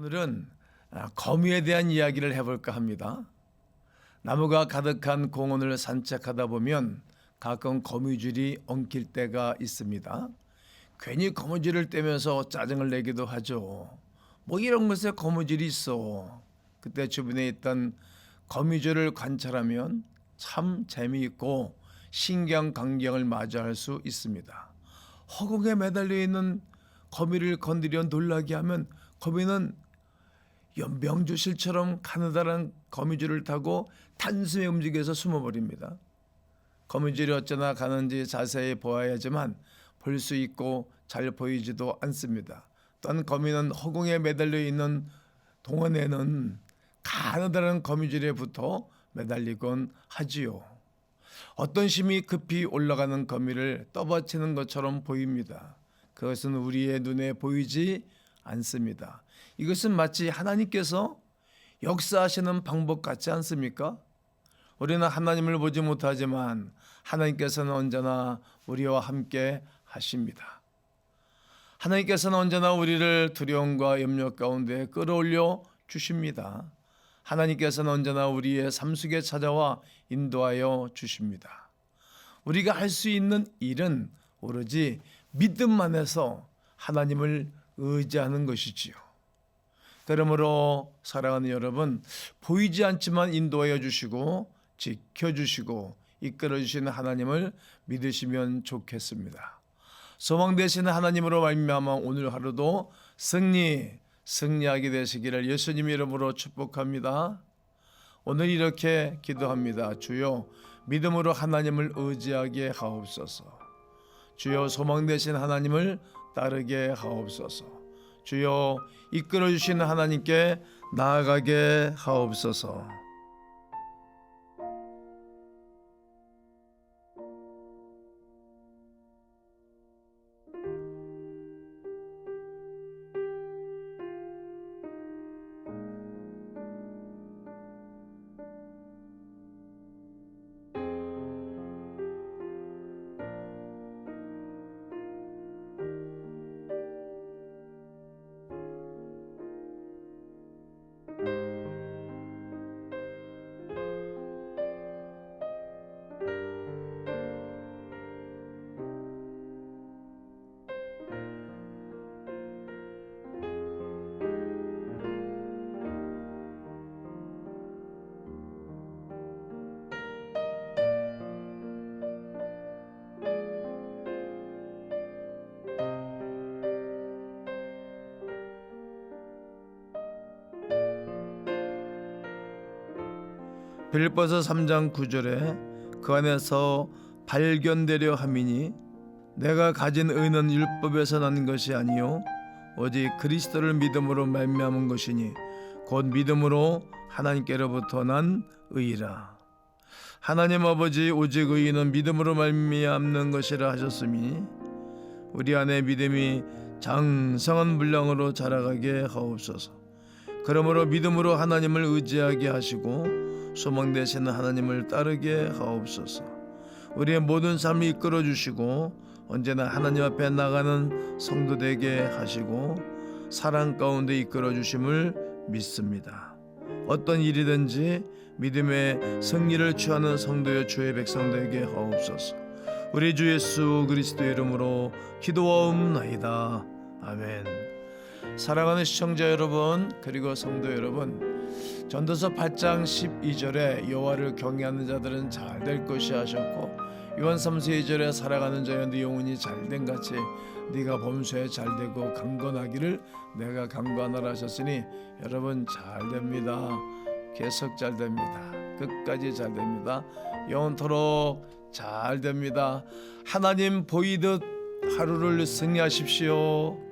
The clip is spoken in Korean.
오늘은 아, 거미에 대한 이야기를 해볼까 합니다. 나무가 가득한 공원을 산책하다 보면 가끔 거미줄이 엉킬 때가 있습니다. 괜히 거미줄을 떼면서 짜증을 내기도 하죠. 뭐 이런 것에 거미줄이 있어. 그때 주변에 있던 거미줄을 관찰하면 참 재미있고 신경 강경을 마주할 수 있습니다. 허공에 매달려 있는 거미를 건드려 놀라게 하면 거미는 연병주실처럼 가느다란 거미줄을 타고 단숨에 움직여서 숨어버립니다. 거미줄이 어쩌나 가는지 자세히 보아야지만 볼 수 있고 잘 보이지도 않습니다. 또한 거미는 허공에 매달려 있는 동원에는 가느다란 거미줄에 붙어 매달리곤 하지요. 어떤 심이 급히 올라가는 거미를 떠받치는 것처럼 보입니다. 그것은 우리의 눈에 보이지 않습니다. 이것은 마치 하나님께서 역사하시는 방법 같지 않습니까? 우리는 하나님을 보지 못하지만 하나님께서는 언제나 우리와 함께 하십니다. 하나님께서는 언제나 우리를 두려움과 염려 가운데 끌어올려 주십니다. 하나님께서는 언제나 우리의 삶 속에 찾아와 인도하여 주십니다. 우리가 할 수 있는 일은 오로지 믿음만 해서 하나님을 의지하는 것이지요. 그러므로 사랑하는 여러분, 보이지 않지만 인도하여 주시고 지켜 주시고 이끌어 주시는 하나님을 믿으시면 좋겠습니다. 소망 되시는 하나님으로 말미암아 오늘 하루도 승리 승리하게 되시기를 예수님 이름으로 축복합니다. 오늘 이렇게 기도합니다. 주여 믿음으로 하나님을 의지하게 하옵소서. 주여 소망 되신 하나님을 따르게 하옵소서. 주여 이끌어 주시는 하나님께 나아가게 하옵소서. 빌보서 3장 9절에 그 안에서 발견되려 함이니 내가 가진 의는 율법에서 난 것이 아니요 오직 그리스도를 믿음으로 말미암은 것이니 곧 믿음으로 하나님께로부터 난 의라. 하나님 아버지 오직 의인은 믿음으로 말미암는 것이라 하셨으니 우리 안에 믿음이 장성한 분량으로 자라가게 하옵소서. 그러므로 믿음으로 하나님을 의지하게 하시고 소망 되시는 하나님을 따르게 하옵소서. 우리의 모든 삶을 이끌어 주시고 언제나 하나님 앞에 나가는 성도 되게 하시고 사랑 가운데 이끌어 주심을 믿습니다. 어떤 일이든지 믿음의 승리를 취하는 성도여 주의 백성 되게 하옵소서. 우리 주 예수 그리스도 이름으로 기도하옵나이다. 아멘. 사랑하는 시청자 여러분 그리고 성도 여러분 전도서 8장 12절에 여호와를 경외하는 자들은 잘 될 것이 하셨고 요한 3서 2절에 살아가는 자여 네 영혼이 잘된 같이 네가 범수에 잘되고 강건하기를 내가 강건하라 하셨으니 여러분 잘 됩니다. 계속 잘 됩니다. 끝까지 잘 됩니다. 영원토록 잘 됩니다. 하나님 보이듯 하루를 승리하십시오